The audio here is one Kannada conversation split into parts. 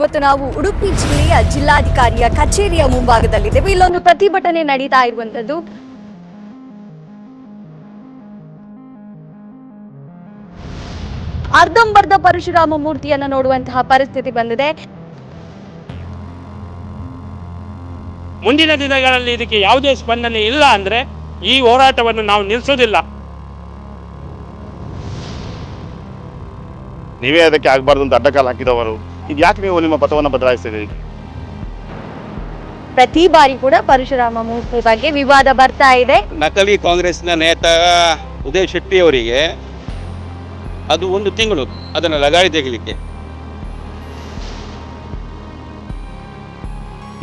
ಇವತ್ತು ನಾವು ಉಡುಪಿ ಜಿಲ್ಲೆಯ ಜಿಲ್ಲಾಧಿಕಾರಿಯ ಕಚೇರಿಯ ಮುಂಭಾಗದಲ್ಲಿದ್ದೇವೆ. ಇಲ್ಲೊಂದು ಪ್ರತಿಭಟನೆ ನಡೀತಾ ಇರುವಂತದ್ದು ಅರ್ಧಂಬರ್ಧ ಪರಶುರಾಮ ಮೂರ್ತಿಯನ್ನ ನೋಡುವಂತಹ ಪರಿಸ್ಥಿತಿ ಬಂದಿದೆ. ಮುಂದಿನ ದಿನಗಳಲ್ಲಿ ಇದಕ್ಕೆ ಯಾವುದೇ ಸ್ಪಂದನೆ ಇಲ್ಲ ಅಂದ್ರೆ ಈ ಹೋರಾಟವನ್ನು ನಾವು ನಿಲ್ಲಿಸೋದಿಲ್ಲ ನೀವೇ ಅದಕ್ಕೆ ಆಗಬಾರ್ದು ಅಂತ ಅಡ್ಡಕಾಲ ಹಾಕಿದವರು. ಇದು ಯಾಕೆ ನೀವು ನಿಮ್ಮ ಪಥವನ್ನು ಬದಲಾಯಿಸಿದ್ದೀರಿ ಪ್ರತಿ ಬಾರಿ ಕೂಡ ಪರಶುರಾಮ ಮೂರ್ತಿ ಬಗ್ಗೆ ವಿವಾದ ಬರ್ತಾ ಇದೆ. ನಕಲಿ ಕಾಂಗ್ರೆಸ್ನ ನೇತ ಉದಯ್ ಶೆಟ್ಟಿ ಅವರಿಗೆ ಅದು ಒಂದು ತಿಂಗಳು ಅದನ್ನು ಲಗಾಡಿ ತೆಗಿಲಿಕ್ಕೆ.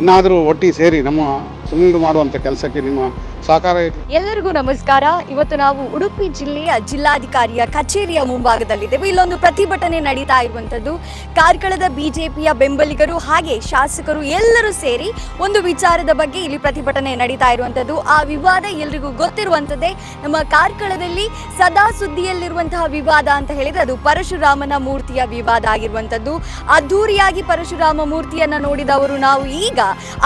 ಇನ್ನಾದರೂ ಒಟ್ಟಿ ಸೇರಿ ನಮ್ಮ ಸುನಿಲ್ ಮಾಡುವಂಥ ಕೆಲಸಕ್ಕೆ ನಿಮ್ಮ ಸಹಕಾರ ಎಲ್ಲರಿಗೂ ನಮಸ್ಕಾರ. ಇವತ್ತು ನಾವು ಉಡುಪಿ ಜಿಲ್ಲೆಯ ಜಿಲ್ಲಾಧಿಕಾರಿಯ ಕಚೇರಿಯ ಮುಂಭಾಗದಲ್ಲಿದ್ದೇವೆ. ಇಲ್ಲೊಂದು ಪ್ರತಿಭಟನೆ ನಡೀತಾ ಇರುವಂತದ್ದು ಕಾರ್ಕಳದ ಬಿಜೆಪಿಯ ಬೆಂಬಲಿಗರು ಹಾಗೆ ಶಾಸಕರು ಎಲ್ಲರೂ ಸೇರಿ ಒಂದು ವಿಚಾರದ ಬಗ್ಗೆ ಇಲ್ಲಿ ಪ್ರತಿಭಟನೆ ನಡೀತಾ ಇರುವಂತದ್ದು ಆ ವಿವಾದ ಎಲ್ರಿಗೂ ಗೊತ್ತಿರುವಂತದ್ದೇ ನಮ್ಮ ಕಾರ್ಕಳದಲ್ಲಿ ಸದಾ ಸುದ್ದಿಯಲ್ಲಿರುವಂತಹ ವಿವಾದ ಅಂತ ಹೇಳಿದ್ರೆ ಅದು ಪರಶುರಾಮನ ಮೂರ್ತಿಯ ವಿವಾದ ಆಗಿರುವಂತದ್ದು ಅದ್ಧೂರಿಯಾಗಿ ಪರಶುರಾಮ ಮೂರ್ತಿಯನ್ನ ನೋಡಿದವರು ನಾವು ಈಗ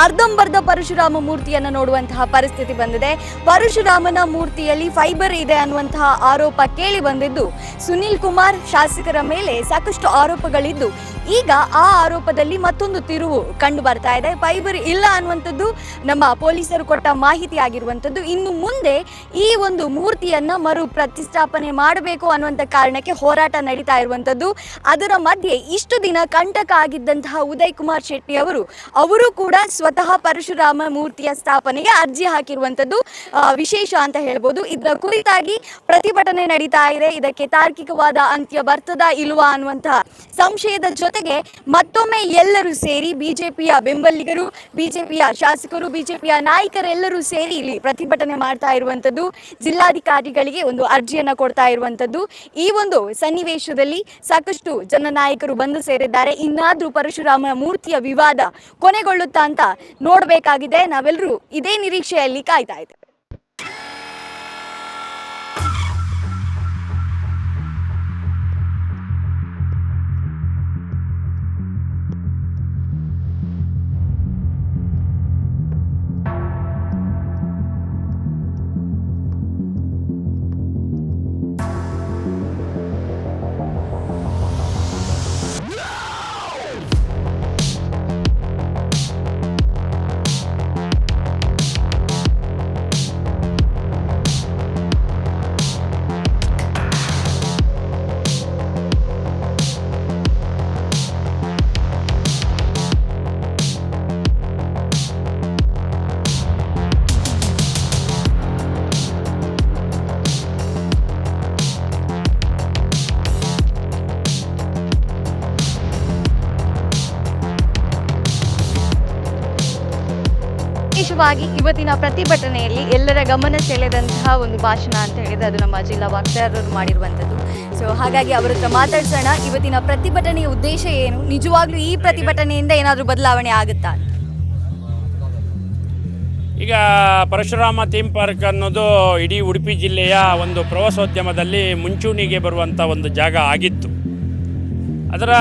ಅರ್ಧಂಬರ್ಧ ಪರಶುರಾಮ ಮೂರ್ತಿಯನ್ನ ನೋಡುವಂತಹ ಪರಿಸ್ಥಿತಿ ಬಂದಿದೆ. ಪರಶುರಾಮನ ಮೂರ್ತಿಯಲ್ಲಿ ಫೈಬರ್ ಇದೆ ಅನ್ನುವಂತಹ ಆರೋಪ ಕೇಳಿ ಬಂದಿದ್ದು. ಸುನಿಲ್ ಕುಮಾರ್ ಶಾಸಕರ ಮೇಲೆ ಸಾಕಷ್ಟು ಆರೋಪಗಳಿದ್ದು, ಈಗ ಆ ಆರೋಪದಲ್ಲಿ ಮತ್ತೊಂದು ತಿರುವು ಕಂಡು ಬರ್ತಾ ಇದೆ. ಫೈಬರ್ ಇಲ್ಲ ಅನ್ನುವಂಥದ್ದು ನಮ್ಮ ಪೊಲೀಸರು ಕೊಟ್ಟ ಮಾಹಿತಿ ಆಗಿರುವಂಥದ್ದು. ಇನ್ನು ಮುಂದೆ ಈ ಒಂದು ಮೂರ್ತಿಯನ್ನ ಮರು ಪ್ರತಿಷ್ಠಾಪನೆ ಮಾಡಬೇಕು ಅನ್ನುವಂಥ ಕಾರಣಕ್ಕೆ ಹೋರಾಟ ನಡೀತಾ ಇರುವಂಥದ್ದು. ಅದರ ಮಧ್ಯೆ ಇಷ್ಟು ದಿನ ಕಂಟಕ ಆಗಿದ್ದಂತಹ ಉದಯ್ ಕುಮಾರ್ ಶೆಟ್ಟಿ ಅವರು ಅವರು ಕೂಡ ಸ್ವತಃ ಪರಶುರಾಮ ಮೂರ್ತಿಯ ಸ್ಥಾಪನೆಗೆ ಅರ್ಜಿ ಹಾಕಿರುವಂಥದ್ದು. ವಿಶೇಷ ಅಂತ ಹೇಳ್ಬೋದು. ಇದರ ಕುರಿತಾಗಿ ಪ್ರತಿಭಟನೆ ನಡೀತಾ ಇದೆ. ಇದಕ್ಕೆ ತಾರ್ಕಿಕವಾದ ಅಂತ್ಯ ಬರ್ತದ ಇಲ್ವಾ ಅನ್ನುವಂತಹ ಸಂಶಯದ ಜೊತೆಗೆ ಮತ್ತೊಮ್ಮೆ ಎಲ್ಲರೂ ಸೇರಿ ಬಿಜೆಪಿಯ ಬೆಂಬಲಿಗರು, ಬಿಜೆಪಿಯ ಶಾಸಕರು, ಬಿಜೆಪಿಯ ನಾಯಕರೆಲ್ಲರೂ ಸೇರಿ ಇಲ್ಲಿ ಪ್ರತಿಭಟನೆ ಮಾಡ್ತಾ ಇರುವಂತದ್ದು ಜಿಲ್ಲಾಧಿಕಾರಿಗಳಿಗೆ ಒಂದು ಅರ್ಜಿಯನ್ನ ಕೊಡ್ತಾ ಇರುವಂತದ್ದು ಈ ಒಂದು ಸನ್ನಿವೇಶದಲ್ಲಿ ಸಾಕಷ್ಟು ಜನ ನಾಯಕರು ಬಂದು ಸೇರಿದ್ದಾರೆ. ಇನ್ನಾದ್ರೂ ಪರಶುರಾಮ ಮೂರ್ತಿಯ ವಿವಾದ ಕೊನೆಗೊಳ್ಳುತ್ತಾ ಅಂತ ನೋಡಬೇಕಾಗಿದೆ. ನಾವೆಲ್ಲರೂ ಇದೇ ನಿರೀಕ್ಷೆಯಲ್ಲಿ ಕಾಯ್ತಾ ಇದ್ದೇವೆ. ವಿಶೇಷವಾಗಿ ಇವತ್ತಿನ ಪ್ರತಿಭಟನೆಯಲ್ಲಿ ಎಲ್ಲರ ಗಮನ ಸೆಳೆದಂತಹ ಒಂದು ಭಾಷಣ ಅಂತ ಹೇಳಿದ್ರೆ ಅದು ನಮ್ಮ ಜಿಲ್ಲಾ ವಕ್ತಾರರು ಮಾಡಿರುವಂಥದ್ದು. ಸೊ ಹಾಗಾಗಿ ಅವರ ಹತ್ರ ಮಾತಾಡ್ಸೋಣ. ಇವತ್ತಿನ ಪ್ರತಿಭಟನೆಯ ಉದ್ದೇಶ ಏನು? ನಿಜವಾಗ್ಲೂ ಈ ಪ್ರತಿಭಟನೆಯಿಂದ ಏನಾದರೂ ಬದಲಾವಣೆ ಆಗುತ್ತಾ? ಈಗ ಪರಶುರಾಮ ಥೀಮ್ ಪಾರ್ಕ್ ಅನ್ನೋದು ಇಡೀ ಉಡುಪಿ ಜಿಲ್ಲೆಯ ಒಂದು ಪ್ರವಾಸೋದ್ಯಮದಲ್ಲಿ ಮುಂಚೂಣಿಗೆ ಬರುವಂಥ ಒಂದು ಜಾಗ ಆಗಿತ್ತು. ಅದರ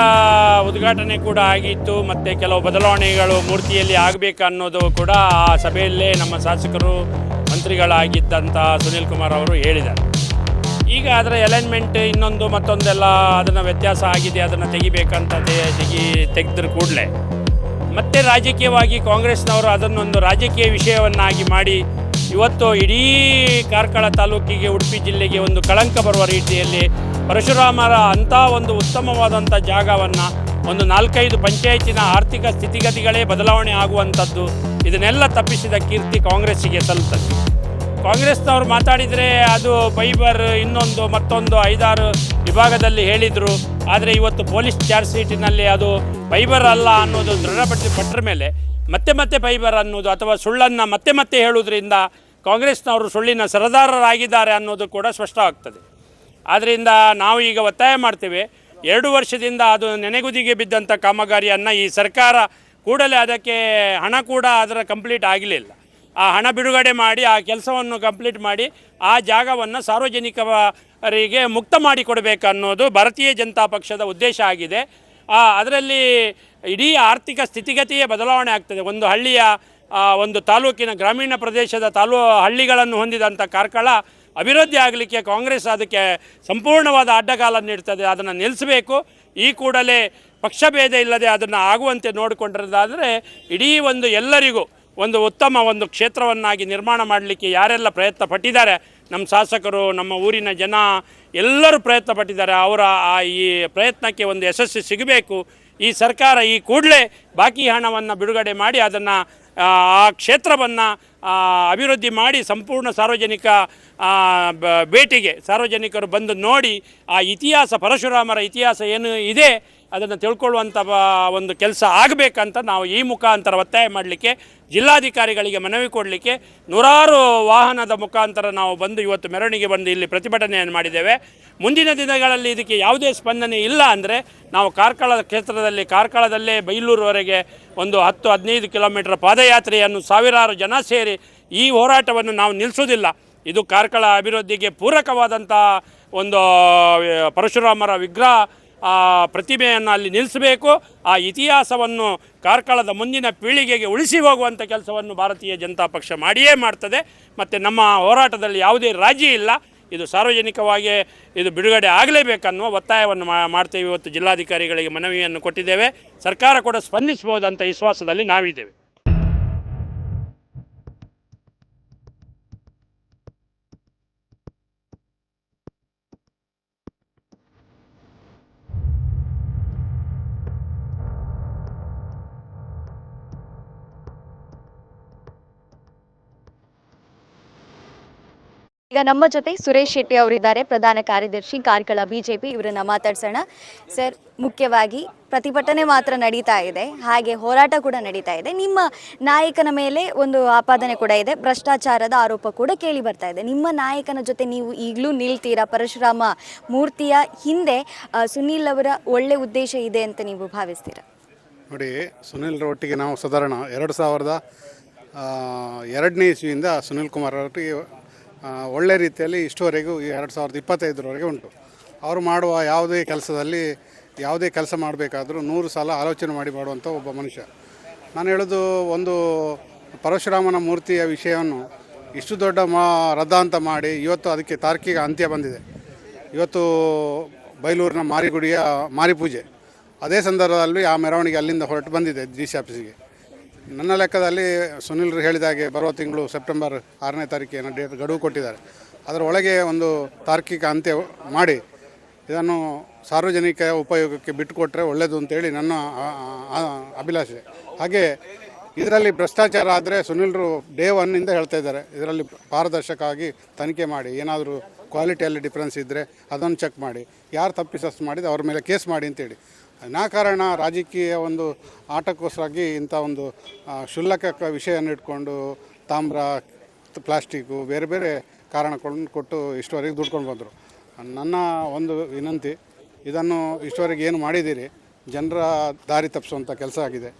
ಉದ್ಘಾಟನೆ ಕೂಡ ಆಗಿತ್ತು. ಮತ್ತು ಕೆಲವು ಬದಲಾವಣೆಗಳು ಮೂರ್ತಿಯಲ್ಲಿ ಆಗಬೇಕು ಅನ್ನೋದು ಕೂಡ ಆ ಸಭೆಯಲ್ಲೇ ನಮ್ಮ ಶಾಸಕರು ಮಂತ್ರಿಗಳಾಗಿದ್ದಂಥ ಸುನಿಲ್ ಕುಮಾರ್ ಅವರು ಹೇಳಿದ್ದಾರೆ. ಈಗ ಅದರ ಅಲೈನ್ಮೆಂಟ್ ಇನ್ನೊಂದು ಮತ್ತೊಂದೆಲ್ಲ ಅದನ್ನು ವ್ಯತ್ಯಾಸ ಆಗಿದೆ. ಅದನ್ನು ತೆಗಿಬೇಕಂತ ತೆಗಿ, ತೆಗೆದ್ರ ಕೂಡಲೇ. ಮತ್ತೆ ರಾಜಕೀಯವಾಗಿ ಕಾಂಗ್ರೆಸ್ನವರು ಅದನ್ನೊಂದು ರಾಜಕೀಯ ವಿಷಯವನ್ನಾಗಿ ಮಾಡಿ ಇವತ್ತು ಇಡೀ ಕಾರ್ಕಳ ತಾಲೂಕಿಗೆ, ಉಡುಪಿ ಜಿಲ್ಲೆಗೆ ಒಂದು ಕಳಂಕ ಬರುವ ರೀತಿಯಲ್ಲಿ ಪರಶುರಾಮರ ಅಂಥ ಒಂದು ಉತ್ತಮವಾದಂಥ ಜಾಗವನ್ನು ಒಂದು ನಾಲ್ಕೈದು ಪಂಚಾಯತಿನ ಆರ್ಥಿಕ ಸ್ಥಿತಿಗತಿಗಳೇ ಬದಲಾವಣೆ ಆಗುವಂಥದ್ದು ಇದನ್ನೆಲ್ಲ ತಪ್ಪಿಸಿದ ಕೀರ್ತಿ ಕಾಂಗ್ರೆಸ್ಸಿಗೆ ಸಲ್ಲುತ್ತದೆ. ಕಾಂಗ್ರೆಸ್ನವ್ರು ಮಾತಾಡಿದರೆ ಅದು ಫೈಬರ್ ಇನ್ನೊಂದು ಮತ್ತೊಂದು ಐದಾರು ವಿಭಾಗದಲ್ಲಿ ಹೇಳಿದರು. ಆದರೆ ಇವತ್ತು ಪೊಲೀಸ್ ಚಾರ್ಜ್ ಶೀಟಿನಲ್ಲಿ ಅದು ಫೈಬರ್ ಅಲ್ಲ ಅನ್ನೋದು ದೃಢಪಡಿಸಿ ಪಟ್ಟರ ಮೇಲೆ ಮತ್ತೆ ಮತ್ತೆ ಫೈಬರ್ ಅನ್ನೋದು ಅಥವಾ ಸುಳ್ಳನ್ನು ಮತ್ತೆ ಮತ್ತೆ ಹೇಳುವುದರಿಂದ ಕಾಂಗ್ರೆಸ್ನವರು ಸುಳ್ಳಿನ ಸರದಾರರಾಗಿದ್ದಾರೆ ಅನ್ನೋದು ಕೂಡ ಸ್ಪಷ್ಟ ಆಗ್ತದೆ. ಆದ್ದರಿಂದ ನಾವು ಈಗ ಒತ್ತಾಯ ಮಾಡ್ತೇವೆ. ಎರಡು ವರ್ಷದಿಂದ ಅದು ನೆನೆಗುದಿಗೆ ಬಿದ್ದಂಥ ಕಾಮಗಾರಿಯನ್ನು ಈ ಸರ್ಕಾರ ಕೂಡಲೇ ಅದಕ್ಕೆ ಹಣ ಕೂಡ ಅದರ ಕಂಪ್ಲೀಟ್ ಆಗಲಿಲ್ಲ ಆ ಹಣ ಬಿಡುಗಡೆ ಮಾಡಿ, ಆ ಕೆಲಸವನ್ನು ಕಂಪ್ಲೀಟ್ ಮಾಡಿ, ಆ ಜಾಗವನ್ನು ಸಾರ್ವಜನಿಕರಿಗೆ ಮುಕ್ತ ಮಾಡಿಕೊಡಬೇಕನ್ನೋದು ಭಾರತೀಯ ಜನತಾ ಪಕ್ಷದ ಉದ್ದೇಶ ಆಗಿದೆ. ಅದರಲ್ಲಿ ಇಡೀ ಆರ್ಥಿಕ ಸ್ಥಿತಿಗತಿಯೇ ಬದಲಾವಣೆ ಆಗ್ತದೆ. ಒಂದು ಹಳ್ಳಿಯ ಒಂದು ತಾಲೂಕಿನ ಗ್ರಾಮೀಣ ಪ್ರದೇಶದ ತಾಲೂ, ಹಳ್ಳಿಗಳನ್ನು ಹೊಂದಿದಂಥ ಕಾರ್ಕಳ ಅಭಿವೃದ್ಧಿ ಆಗಲಿಕ್ಕೆ ಕಾಂಗ್ರೆಸ್ ಅದಕ್ಕೆ ಸಂಪೂರ್ಣವಾದ ಅಡ್ಡಗಾಲ ನೀಡ್ತದೆ. ಅದನ್ನು ನಿಲ್ಲಿಸಬೇಕು ಈ ಕೂಡಲೇ ಪಕ್ಷಭೇದ ಇಲ್ಲದೆ ಅದನ್ನು ಆಗುವಂತೆ ನೋಡಿಕೊಂಡಿರೋದಾದರೆ ಇಡೀ ಒಂದು ಎಲ್ಲರಿಗೂ ಒಂದು ಉತ್ತಮ ಒಂದು ಕ್ಷೇತ್ರವನ್ನಾಗಿ ನಿರ್ಮಾಣ ಮಾಡಲಿಕ್ಕೆ ಯಾರೆಲ್ಲ ಪ್ರಯತ್ನ ಪಟ್ಟಿದ್ದಾರೆ ನಮ್ಮ ಶಾಸಕರು, ನಮ್ಮ ಊರಿನ ಜನ ಎಲ್ಲರೂ ಪ್ರಯತ್ನ ಪಟ್ಟಿದ್ದಾರೆ ಅವರ ಆ ಈ ಪ್ರಯತ್ನಕ್ಕೆ ಒಂದು ಯಶಸ್ಸು ಸಿಗಬೇಕು. ಈ ಸರ್ಕಾರ ಈ ಕೂಡಲೇ ಬಾಕಿ ಹಣವನ್ನು ಬಿಡುಗಡೆ ಮಾಡಿ ಅದನ್ನು, ಆ ಕ್ಷೇತ್ರವನ್ನು ಅಭಿವೃದ್ಧಿ ಮಾಡಿ ಸಂಪೂರ್ಣ ಸಾರ್ವಜನಿಕ ಭೇಟಿಗೆ ಸಾರ್ವಜನಿಕರು ಬಂದು ನೋಡಿ ಆ ಇತಿಹಾಸ, ಪರಶುರಾಮರ ಇತಿಹಾಸ ಏನು ಇದೆ ಅದನ್ನು ತಿಳ್ಕೊಳ್ಳುವಂಥ ಒಂದು ಕೆಲಸ ಆಗಬೇಕಂತ ನಾವು ಈ ಮುಖಾಂತರ ಒತ್ತಾಯ ಮಾಡಲಿಕ್ಕೆ, ಜಿಲ್ಲಾಧಿಕಾರಿಗಳಿಗೆ ಮನವಿ ಕೊಡಲಿಕ್ಕೆ ನೂರಾರು ವಾಹನದ ಮುಖಾಂತರ ನಾವು ಬಂದು ಇವತ್ತು ಮೆರವಣಿಗೆ ಬಂದು ಇಲ್ಲಿ ಪ್ರತಿಭಟನೆಯನ್ನು ಮಾಡಿದ್ದೇವೆ. ಮುಂದಿನ ದಿನಗಳಲ್ಲಿ ಇದಕ್ಕೆ ಯಾವುದೇ ಸ್ಪಂದನೆ ಇಲ್ಲ ಅಂದರೆ ನಾವು ಕಾರ್ಕಳ ಕ್ಷೇತ್ರದಲ್ಲಿ, ಕಾರ್ಕಳದಲ್ಲೇ ಬೈಲೂರುವರೆಗೆ ಒಂದು ಹತ್ತು, ಹದಿನೈದು ಕಿಲೋಮೀಟರ್ ಪಾದಯಾತ್ರೆಯನ್ನು ಸಾವಿರಾರು ಜನ ಸೇರಿ ಈ ಹೋರಾಟವನ್ನು ನಾವು ನಿಲ್ಲಿಸೋದಿಲ್ಲ ಇದು ಕಾರ್ಕಳ ಅಭಿವೃದ್ಧಿಗೆ ಪೂರಕವಾದಂಥ ಒಂದು ಪರಶುರಾಮರ ವಿಗ್ರಹ ಆ ಪ್ರತಿಮೆಯನ್ನು ಅಲ್ಲಿ ನಿಲ್ಲಿಸಬೇಕು, ಆ ಇತಿಹಾಸವನ್ನು ಕಾರ್ಕಳದ ಮುಂದಿನ ಪೀಳಿಗೆಗೆ ಉಳಿಸಿ ಹೋಗುವಂಥ ಕೆಲಸವನ್ನು ಭಾರತೀಯ ಜನತಾ ಪಕ್ಷ ಮಾಡಿಯೇ ಮಾಡ್ತದೆ. ಮತ್ತು ನಮ್ಮ ಹೋರಾಟದಲ್ಲಿ ಯಾವುದೇ ರಾಜಿ ಇಲ್ಲ. ಇದು ಸಾರ್ವಜನಿಕವಾಗಿ ಇದು ಬಿಡುಗಡೆ ಆಗಲೇಬೇಕನ್ನುವ ಒತ್ತಾಯವನ್ನು ಮಾಡ್ತೇವೆ. ಇವತ್ತು ಜಿಲ್ಲಾಧಿಕಾರಿಗಳಿಗೆ ಮನವಿಯನ್ನು ಕೊಟ್ಟಿದ್ದೇವೆ. ಸರ್ಕಾರ ಕೂಡ ಸ್ಪಂದಿಸಬಹುದಂತ ವಿಶ್ವಾಸದಲ್ಲಿ ನಾವಿದ್ದೇವೆ. ಈಗ ನಮ್ಮ ಜೊತೆ ಸುರೇಶ್ ಶೆಟ್ಟಿ ಅವರಿದ್ದಾರೆ, ಪ್ರಧಾನ ಕಾರ್ಯದರ್ಶಿ, ಕಾರ್ಕಳ ಬಿಜೆಪಿ, ಇವರನ್ನ ಮಾತಾಡ್ಸೋಣ. ಸರ್, ಮುಖ್ಯವಾಗಿ ಪ್ರತಿಭಟನೆ ಮಾತ್ರ ನಡೀತಾ ಇದೆ, ಹಾಗೆ ಹೋರಾಟ ಕೂಡ ನಡೀತಾ ಇದೆ. ನಿಮ್ಮ ನಾಯಕನ ಮೇಲೆ ಒಂದು ಆಪಾದನೆ ಕೂಡ ಇದೆ, ಭ್ರಷ್ಟಾಚಾರದ ಆರೋಪ ಕೂಡ ಕೇಳಿ ಬರ್ತಾ ಇದೆ. ನಿಮ್ಮ ನಾಯಕನ ಜೊತೆ ನೀವು ಈಗಲೂ ನಿಲ್ತೀರಾ? ಪರಶುರಾಮ ಮೂರ್ತಿಯ ಹಿಂದೆ ಸುನೀಲ್ ಅವರ ಒಳ್ಳೆ ಉದ್ದೇಶ ಇದೆ ಅಂತ ನೀವು ಭಾವಿಸ್ತೀರಾ? ನೋಡಿ ಸುನೀಲ್ರ ಒಟ್ಟಿಗೆ ನಾವು ಸಾಧಾರಣ ಎರಡು ಸಾವಿರದ ಎರಡನೇ ಇಸ್ವಿಯಿಂದ ಸುನೀಲ್ ಕುಮಾರ್ ಅವರಿಗೆ ಒಳ್ಳೆ ರೀತಿಯಲ್ಲಿ ಇಷ್ಟುವರೆಗೂ ಈ ಎರಡು ಸಾವಿರದ ಇಪ್ಪತ್ತೈದರವರೆಗೆ ಉಂಟು. ಅವರು ಮಾಡುವ ಯಾವುದೇ ಕೆಲಸದಲ್ಲಿ ಯಾವುದೇ ಕೆಲಸ ಮಾಡಬೇಕಾದರೂ ನೂರು ಸಲ ಆಲೋಚನೆ ಮಾಡಿ ಮಾಡುವಂಥ ಒಬ್ಬ ಮನುಷ್ಯ. ನಾನು ಹೇಳೋದು ಒಂದು ಪರಶುರಾಮನ ಮೂರ್ತಿಯ ವಿಷಯವನ್ನು ಇಷ್ಟು ದೊಡ್ಡ ಮಾ ರದ್ದಾಂತ ಮಾಡಿ ಇವತ್ತು ಅದಕ್ಕೆ ತಾರ್ಕಿಕ ಅಂತ್ಯ ಬಂದಿದೆ. ಇವತ್ತು ಬೈಲೂರಿನ ಮಾರಿಗುಡಿಯ ಮಾರಿಪೂಜೆ. ಅದೇ ಸಂದರ್ಭದಲ್ಲಿ ಆ ಮೆರವಣಿಗೆ ಅಲ್ಲಿಂದ ಹೊರಟು ಬಂದಿದೆ ಡಿ ಸಿ ಆಫೀಸಿಗೆ. ನನ್ನ ಲೆಕ್ಕದಲ್ಲಿ ಸುನಿಲ್ರು ಹೇಳಿದ ಹಾಗೆ ಬರುವ ತಿಂಗಳು ಸೆಪ್ಟೆಂಬರ್ ಆರನೇ ತಾರೀಕಿನ ಡೇಟ್ ಗಡುವು ಕೊಟ್ಟಿದ್ದಾರೆ. ಅದರ ಒಳಗೆ ಒಂದು ತಾರ್ಕಿಕ ಅಂತ್ಯ ಮಾಡಿ, ಇದನ್ನು ಸಾರ್ವಜನಿಕ ಉಪಯೋಗಕ್ಕೆ ಬಿಟ್ಟುಕೊಟ್ರೆ ಒಳ್ಳೆಯದು ಅಂತೇಳಿ ನನ್ನ ಅಭಿಲಾಷೆ. ಹಾಗೆ ಇದರಲ್ಲಿ ಭ್ರಷ್ಟಾಚಾರ ಆದರೆ ಸುನಿಲ್ರು ಡೇ ಒನ್ನಿಂದ ಹೇಳ್ತಾ ಇದ್ದಾರೆ. ಇದರಲ್ಲಿ ಪಾರದರ್ಶಕ ಆಗಿ ತನಿಖೆ ಮಾಡಿ, ಏನಾದರೂ ಕ್ವಾಲಿಟಿಯಲ್ಲಿ ಡಿಫ್ರೆನ್ಸ್ ಇದ್ದರೆ ಅದನ್ನು ಚೆಕ್ ಮಾಡಿ, ಯಾರು ತಪ್ಪಿಸಸ್ ಮಾಡಿದ ಅವ್ರ ಮೇಲೆ ಕೇಸ್ ಮಾಡಿ ಅಂತೇಳಿ. ವಿನಾಕಾರಣ ರಾಜಕೀಯ ಒಂದು ಆಟಕ್ಕೋಸ್ಕರಾಗಿ ಇಂಥ ಒಂದು ಕ್ಷುಲ್ಲಕ ವಿಷಯವನ್ನು ಇಟ್ಕೊಂಡು ತಾಮ್ರ, ಪ್ಲಾಸ್ಟಿಕ್ಕು, ಬೇರೆ ಬೇರೆ ಕಾರಣಗಳನ್ನು ಕೊಟ್ಟು ಇಷ್ಟವರೆಗೆ ದುಡ್ಕೊಂಡು ಬಂದರು. ನನ್ನ ಒಂದು ವಿನಂತಿ, ಇದನ್ನು ಇಷ್ಟವರೆಗೆ ಏನು ಮಾಡಿದ್ದೀರಿ, ಜನರ ದಾರಿ ತಪ್ಪಿಸುವಂಥ ಕೆಲಸ ಆಗಿದೆ.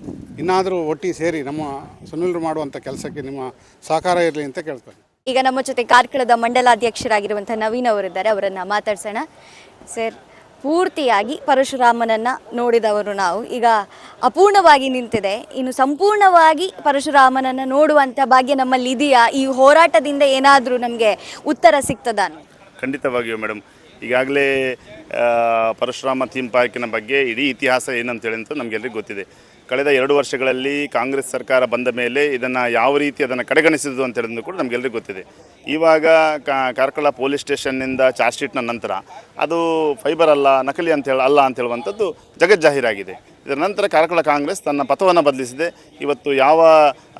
ಇನ್ನಾದರೂ ಒಟ್ಟಿಗೆ ಸೇರಿ ನಮ್ಮ ಸುನಿಲ್ರು ಮಾಡುವಂಥ ಕೆಲಸಕ್ಕೆ ನಿಮ್ಮ ಸಹಕಾರ ಇರಲಿ ಅಂತ ಕೇಳ್ತೇನೆ. ಈಗ ನಮ್ಮ ಜೊತೆ ಕಾರ್ಕಳದ ಮಂಡಲಾಧ್ಯಕ್ಷರಾಗಿರುವಂಥ ನವೀನ್ ಅವರಿದ್ದಾರೆ, ಅವರನ್ನು ಮಾತಾಡ್ಸೋಣ. ಸರ್ ಪೂರ್ತಿಯಾಗಿ ಪರಶುರಾಮನನ್ನ ನೋಡಿದವರು ನಾವು. ಈಗ ಅಪೂರ್ಣವಾಗಿ ನಿಂತಿದೆ. ಇನ್ನು ಸಂಪೂರ್ಣವಾಗಿ ಪರಶುರಾಮನನ್ನ ನೋಡುವಂಥ ಭಾಗ್ಯ ನಮ್ಮಲ್ಲಿ ಇದೆಯಾ? ಈ ಹೋರಾಟದಿಂದ ಏನಾದರೂ ನಮಗೆ ಉತ್ತರ ಸಿಗ್ತದಾ? ಖಂಡಿತವಾಗಿಯೂ ಮೇಡಮ್ ಈಗಾಗಲೇ ಪರಶುರಾಮ ಥೀಮ್ ಪಾರ್ಕಿನ ಬಗ್ಗೆ ಇಡೀ ಇತಿಹಾಸ ಏನಂತೇಳಿ ಅಂತ ನಮಗೆಲ್ಲರಿಗೂ ಗೊತ್ತಿದೆ. ಕಳೆದ ಎರಡು ವರ್ಷಗಳಲ್ಲಿ ಕಾಂಗ್ರೆಸ್ ಸರ್ಕಾರ ಬಂದ ಮೇಲೆ ಇದನ್ನು ಯಾವ ರೀತಿ ಅದನ್ನು ಕಡೆಗಣಿಸಿದ್ದು ಅಂತ ಹೇಳಿದ್ರು ಕೂಡ ನಮಗೆಲ್ಲರಿಗೂ ಗೊತ್ತಿದೆ. ಇವಾಗ ಕಾರ್ಕಳ ಪೊಲೀಸ್ ಸ್ಟೇಷನ್ನಿಂದ ಚಾರ್ಜ್ ಶೀಟ್ನ ನಂತರ ಅದು ಫೈಬರ್ ಅಲ್ಲ, ನಕಲಿ ಅಂತ ಹೇಳಿ, ಅಲ್ಲ ಅಂತ ಹೇಳುವಂಥದ್ದು ಜಗಜ್ಜಾಹೀರಾಗಿದೆ. ಇದರ ನಂತರ ಕಾರ್ಕಳ ಕಾಂಗ್ರೆಸ್ ತನ್ನ ಪಥವನ್ನು ಬದಲಿಸಿದೆ. ಇವತ್ತು ಯಾವ,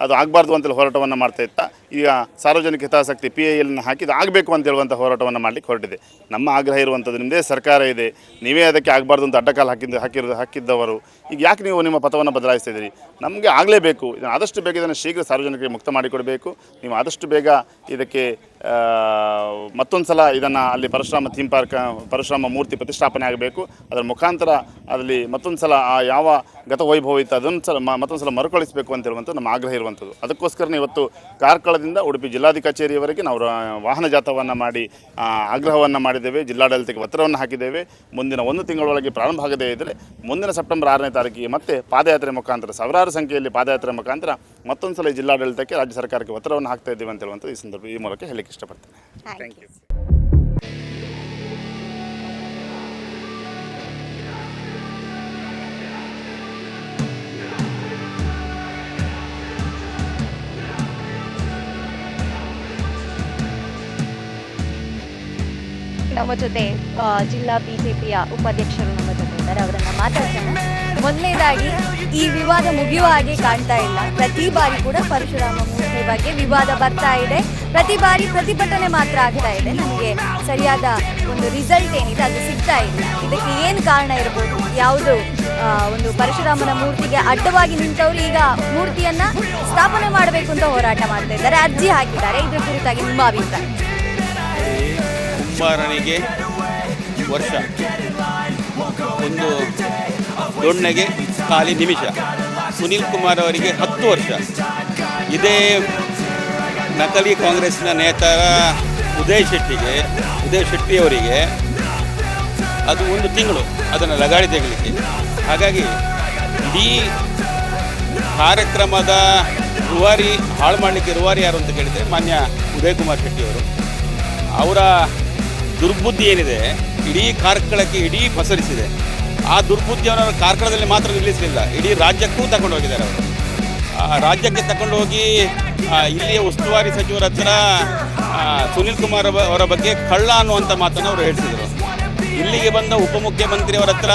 ಅದು ಆಗಬಾರ್ದು ಅಂತೇಳಿ ಹೋರಾಟವನ್ನು ಮಾಡ್ತಾ ಇತ್ತ, ಈಗ ಸಾರ್ವಜನಿಕ ಹಿತಾಸಕ್ತಿ ಪಿ ಐ ಎಲ್ನ ಹಾಕಿದ ಆಗಬೇಕು ಅಂತ ಹೇಳುವಂಥ ಹೋರಾಟವನ್ನು ಮಾಡಲಿಕ್ಕೆ ಹೊರಟಿದೆ. ನಮ್ಮ ಆಗ್ರಹ ಇರುವಂಥದ್ದು ನಿಮ್ಮದೇ ಸರ್ಕಾರ ಇದೆ. ನೀವೇ ಅದಕ್ಕೆ ಆಗಬಾರ್ದು ಅಂತ ಅಡ್ಡಕಾಲ ಹಾಕಿದ್ದು, ಹಾಕಿರೋದು, ಹಾಕಿದ್ದವರು. ಈಗ ಯಾಕೆ ನೀವು ನಿಮ್ಮ ಪಥವನ್ನು ಬದಲಾಯಿಸ್ತಿದ್ದೀರಿ ನಮಗೆ ಆಗಲೇಬೇಕು. ಇದನ್ನು ಆದಷ್ಟು ಬೇಗ ಇದನ್ನು ಶೀಘ್ರ ಸಾರ್ವಜನಿಕರಿಗೆ ಮುಕ್ತ ಮಾಡಿಕೊಡಬೇಕು. ನೀವು ಆದಷ್ಟು ಬೇಗ ಇದಕ್ಕೆ ಮತ್ತೊಂದು ಸಲ ಇದನ್ನು ಅಲ್ಲಿ ಪರಶುರಾಮ ಥೀಮ್ ಪಾರ್ಕ್ ಪರಶುರಾಮ ಮೂರ್ತಿ ಪ್ರತಿಷ್ಠಾಪನೆ ಆಗಬೇಕು. ಅದರ ಮುಖಾಂತರ ಅಲ್ಲಿ ಮತ್ತೊಂದು ಸಲ ಆ ಯಾವ ಗತ ವೈಭವ ಇತ್ತು ಅದನ್ನು ಸಲ ಮತ್ತೊಂದು ಸಲ ಮರುಕಳಿಸಬೇಕು ಅಂತ ಹೇಳುವಂಥದ್ದು ನಮ್ಮ ಆಗ್ರಹ ಇರುವಂಥದ್ದು. ಅದಕ್ಕೋಸ್ಕರನೇ ಇವತ್ತು ಕಾರ್ಕಳದಿಂದ ಉಡುಪಿ ಜಿಲ್ಲಾಧಿಕಾರಿ ಕಚೇರಿಯವರೆಗೆ ನಾವು ವಾಹನ ಜಾಥವನ್ನು ಮಾಡಿ ಆಗ್ರಹವನ್ನು ಮಾಡಿದ್ದೇವೆ. ಜಿಲ್ಲಾಡಳಿತಕ್ಕೆ ಒತ್ತಡವನ್ನು ಹಾಕಿದ್ದೇವೆ. ಮುಂದಿನ ಒಂದು ತಿಂಗಳೊಳಗೆ ಪ್ರಾರಂಭ ಆಗದೇ ಇದ್ದರೆ ಮುಂದಿನ ಸೆಪ್ಟೆಂಬರ್ ಆರನೇ ತಾರೀಕಿಗೆ ಮತ್ತೆ ಪಾದಯಾತ್ರೆ ಮುಖಾಂತರ, ಸಾವಿರಾರು ಸಂಖ್ಯೆಯಲ್ಲಿ ಪಾದಯಾತ್ರೆ ಮುಖಾಂತರ ಮತ್ತೊಂದು ಸಲ ಜಿಲ್ಲಾಡಳಿತಕ್ಕೆ ರಾಜ್ಯ ಸರ್ಕಾರಕ್ಕೆ ಒತ್ತಡವನ್ನು ಹಾಕ್ತಾ ಇದ್ದೀವಿ ಅಂತ ಹೇಳುವಂಥದ್ದು ಈ ಸಂದರ್ಭ, ಈ ಮೂಲಕ ಹೇಳಲಿಕ್ಕೆ ಇಷ್ಟಪಡ್ತೇನೆ ಥ್ಯಾಂಕ್ ಯು ನಮ್ಮ ಜೊತೆ ಜಿಲ್ಲಾ ಬಿಜೆಪಿಯ ಉಪಾಧ್ಯಕ್ಷರು ನಮ್ಮ ಜೊತೆ ಇದ್ದಾರೆ. ಅವರನ್ನ ಮಾತಾಡ್ಸೋಣ. ಮೊದಲನೇದಾಗಿ ಈ ವಿವಾದ ಮುಗಿಯುವ ಹಾಗೆ ಕಾಣ್ತಾ ಇಲ್ಲ. ಪ್ರತಿ ಬಾರಿ ಕೂಡ ಪರಶುರಾಮ ಮೂರ್ತಿ ಬಗ್ಗೆ ವಿವಾದ ಬರ್ತಾ ಇದೆ. ಪ್ರತಿ ಬಾರಿ ಪ್ರತಿಭಟನೆ ಮಾತ್ರ ಆಗ್ತಾ ಇದೆ. ನಮಗೆ ಸರಿಯಾದ ಒಂದು ರಿಸಲ್ಟ್ ಏನಿದೆ ಅದು ಸಿಗ್ತಾ ಇಲ್ಲ. ಇದಕ್ಕೆ ಏನು ಕಾರಣ ಇರಬಹುದು ಯಾವುದು ಒಂದು ಪರಶುರಾಮನ ಮೂರ್ತಿಗೆ ಅಡ್ಡವಾಗಿ ನಿಂತವರು ಈಗ ಮೂರ್ತಿಯನ್ನ ಸ್ಥಾಪನೆ ಮಾಡಬೇಕು ಅಂತ ಹೋರಾಟ ಮಾಡ್ತಾ ಇದ್ದಾರೆ. ಅರ್ಜಿ ಹಾಕಿದ್ದಾರೆ. ಇದ್ರ ಕುರಿತಾಗಿ ನಿಮ್ಮ ಅಭಿಪ್ರಾಯ? ಕುಂಬಾರನಿಗೆ ವರ್ಷ. ಒಂದು ದೊಣ್ಣೆಗೆ ಖಾಲಿ ನಿಮಿಷ. ಸುನೀಲ್ ಕುಮಾರ್ ಅವರಿಗೆ ಹತ್ತು ವರ್ಷ. ಇದೇ ನಕಲಿ ಕಾಂಗ್ರೆಸ್ನ ನೇತಾರ ಉದಯ್ ಶೆಟ್ಟಿಗೆ, ಉದಯ್ ಶೆಟ್ಟಿಯವರಿಗೆ ಅದು ಒಂದು ತಿಂಗಳು ಅದನ್ನು ಲಗಾಡಿ ತೆಗಲಿಕ್ಕೆ. ಹಾಗಾಗಿ ಇಡೀ ಕಾರ್ಯಕ್ರಮದ ರುವಾರಿ, ಹಾಳು ಮಾಡಲಿಕ್ಕೆ ರುವಾರಿ ಯಾರು ಅಂತ ಕೇಳಿದರೆ ಮಾನ್ಯ ಉದಯ್ ಕುಮಾರ್ ಶೆಟ್ಟಿಯವರು. ಅವರ ದುರ್ಬುದ್ಧಿ ಏನಿದೆ, ಇಡೀ ಕಾರ್ಕಳಕ್ಕೆ ಇಡೀ ಪಸರಿಸಿದೆ. ಆ ದುರ್ಬುದ್ಧಿಯನ್ನು ಅವರು ಕಾರ್ಕಳದಲ್ಲಿ ಮಾತ್ರ ನಿಲ್ಲಿಸಲಿಲ್ಲ, ಇಡೀ ರಾಜ್ಯಕ್ಕೂ ತಗೊಂಡು ಹೋಗಿದ್ದಾರೆ ಅವರು. ರಾಜ್ಯಕ್ಕೆ ತಗೊಂಡು ಹೋಗಿ ಇಲ್ಲಿಯ ಉಸ್ತುವಾರಿ ಸಚಿವರ ಹತ್ರ ಸುನೀಲ್ ಕುಮಾರ್ ಅವ- ಅವರ ಬಗ್ಗೆ ಕಳ್ಳ ಅನ್ನುವಂಥ ಮಾತನ್ನು ಅವರು ಹೇಳ್ತಿದ್ರು. ಇಲ್ಲಿಗೆ ಬಂದ ಉಪಮುಖ್ಯಮಂತ್ರಿ ಅವರ ಹತ್ರ,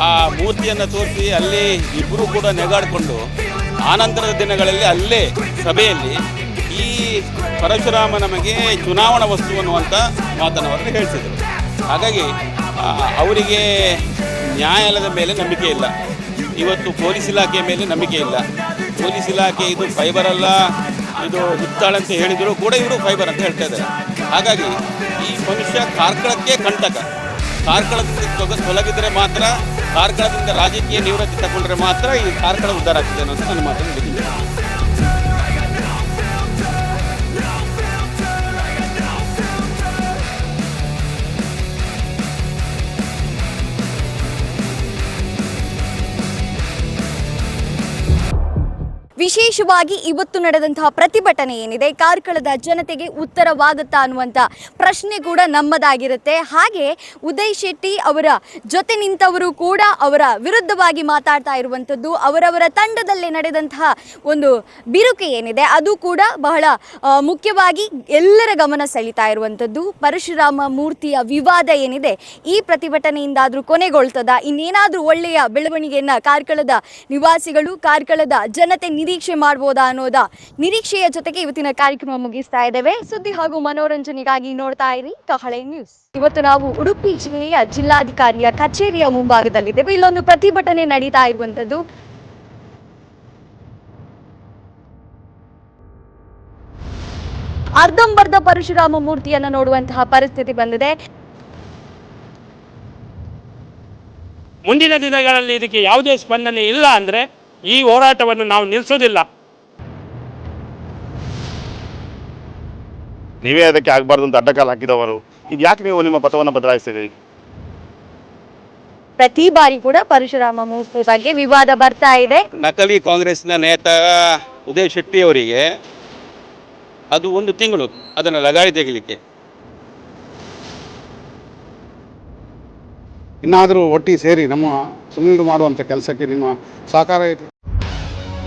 ಆ, ಮೂರ್ತಿಯನ್ನು ತೋರಿಸಿ ಅಲ್ಲಿ ಇಬ್ಬರು ಕೂಡ ನೆಗಾಡಿಕೊಂಡು, ಆನಂತರದ ದಿನಗಳಲ್ಲಿ ಅಲ್ಲೇ ಸಭೆಯಲ್ಲಿ ಈ ಪರಶುರಾಮ ನಮಗೆ ಚುನಾವಣಾ ವಸ್ತು ಅನ್ನುವಂಥ ಮಾತನ್ನು ಅವರು ಹೇಳ್ತಿದ್ರು. ಹಾಗಾಗಿ ಅವರಿಗೆ ನ್ಯಾಯಾಲಯದ ಮೇಲೆ ನಂಬಿಕೆ ಇಲ್ಲ. ಇವತ್ತು ಪೊಲೀಸ್ ಇಲಾಖೆಯ ಮೇಲೆ ನಂಬಿಕೆ ಇಲ್ಲ. ಪೊಲೀಸ್ ಇಲಾಖೆ ಇದು ಫೈಬರ್ ಅಲ್ಲ, ಇದು ಹುತ್ತಾಳ ಅಂತ ಹೇಳಿದರೂ ಕೂಡ ಇವರು ಫೈಬರ್ ಅಂತ ಹೇಳ್ತಾ ಇದ್ದಾರೆ. ಹಾಗಾಗಿ ಈ ಮನುಷ್ಯ ಕಾರ್ಕಳಕ್ಕೆ ಕಂಟಕ. ಕಾರ್ಕಳದಿಂದ ತೊಗ ತೊಲಗಿದ್ರೆ ಮಾತ್ರ, ಕಾರ್ಕಳದಿಂದ ರಾಜಕೀಯ ನಿವೃತ್ತಿ ತಗೊಂಡ್ರೆ ಮಾತ್ರ ಈ ಕಾರ್ಕಳ ಉದ್ಧಾರ ಆಗ್ತದೆ ಅನ್ನೋದು ನನ್ನ ಮಾತನ್ನು ವಿಶೇಷವಾಗಿ ಇವತ್ತು ನಡೆದಂತಹ ಪ್ರತಿಭಟನೆ ಏನಿದೆ? ಕಾರ್ಕಳದ ಜನತೆಗೆ ಉತ್ತರವಾಗುತ್ತಾ ಅನ್ನುವಂಥ ಪ್ರಶ್ನೆ ಕೂಡ ನಮ್ಮದಾಗಿರುತ್ತೆ. ಹಾಗೆ ಉದಯ್ ಶೆಟ್ಟಿ ಅವರ ಜೊತೆ ನಿಂತವರು ಕೂಡ ಅವರ ವಿರುದ್ಧವಾಗಿ ಮಾತಾಡ್ತಾ ಇರುವಂಥದ್ದು ಅವರವರ ತಂಡದಲ್ಲಿ ನಡೆದಂತಹ ಒಂದು ಬಿರುಕೆ ಏನಿದೆ, ಅದು ಕೂಡ ಬಹಳ ಮುಖ್ಯವಾಗಿ ಎಲ್ಲರ ಗಮನ ಸೆಳೀತಾ ಇರುವಂಥದ್ದು ಪರಶುರಾಮ ಮೂರ್ತಿಯ ವಿವಾದ ಏನಿದೆ, ಈ ಪ್ರತಿಭಟನೆಯಿಂದಾದರೂ ಕೊನೆಗೊಳ್ತದ? ಇನ್ನೇನಾದರೂ ಒಳ್ಳೆಯ ಬೆಳವಣಿಗೆಯನ್ನ ಕಾರ್ಕಳದ ನಿವಾಸಿಗಳು ಕಾರ್ಕಳದ ಜನತೆ ನಿರೀಕ್ಷೆ ಮಾಡ್ಬೋದಾ ಅನ್ನೋದ ನಿರೀಕ್ಷೆಯ ಜೊತೆಗೆ ಇವತ್ತಿನ ಕಾರ್ಯಕ್ರಮ ಮುಗಿಸ್ತಾ ಇದ್ದೇವೆ. ಸುದ್ದಿ ಹಾಗೂ ಮನೋರಂಜನೆಗಾಗಿ ನೋಡ್ತಾ ಇರಿ. ಕಹಳೆ ನ್ಯೂಸ್. ಇವತ್ತು ನಾವು ಉಡುಪಿ ಜಿಲ್ಲೆಯ ಜಿಲ್ಲಾಧಿಕಾರಿಯ ಕಚೇರಿಯ ಮುಂಭಾಗದಲ್ಲಿದ್ದೇವೆ. ಇಲ್ಲೊಂದು ಪ್ರತಿಭಟನೆ ನಡೀತಾ ಇರುವಂತದ್ದು ಅರ್ಧಂಬರ್ಧ ಪರಶುರಾಮ ಮೂರ್ತಿಯನ್ನ ನೋಡುವಂತಹ ಪರಿಸ್ಥಿತಿ ಬಂದಿದೆ. ಮುಂದಿನ ದಿನಗಳಲ್ಲಿ ಇದಕ್ಕೆ ಯಾವುದೇ ಸ್ಪಂದನೆ ಇಲ್ಲ ಅಂದರೆ ಈ ಹೋರಾಟವನ್ನು ನಾವು ನಿಲ್ಲಿಸೋದಿಲ್ಲ ನೀವೇ ಅದಕ್ಕೆ ಆಗಬಾರ್ದು ಅಂತ ಅಡ್ಡಕಾಲ ಹಾಕಿದವರು. ಇದು ಯಾಕೆ ನೀವು ನಿಮ್ಮ ಪಥವನ್ನು ಬದಲಾಯಿಸಿದ್ರಿ? ಪ್ರತಿ ಬಾರಿ ಕೂಡ ಪರಶುರಾಮ ಮೂರ್ತಿ ಬಗ್ಗೆ ವಿವಾದ ಬರ್ತಾ ಇದೆ. ನಕಲಿ ಕಾಂಗ್ರೆಸ್ನ ನೇತ ಉದಯ್ ಶೆಟ್ಟಿಯವರಿಗೆ ಅದು ಒಂದು ತಿಂಗಳು ಅದನ್ನು ಲಗಾಡಿ ತೆಗಿಲಿಕ್ಕೆ. ಇನ್ನಾದರೂ ಒಟ್ಟಿ ಸೇರಿ ನಮ್ಮ ಸುನೀಲ್ ಮಾಡುವಂಥ ಕೆಲಸಕ್ಕೆ ನಿಮ್ಮ ಸಹಕಾರ ಇದೆ.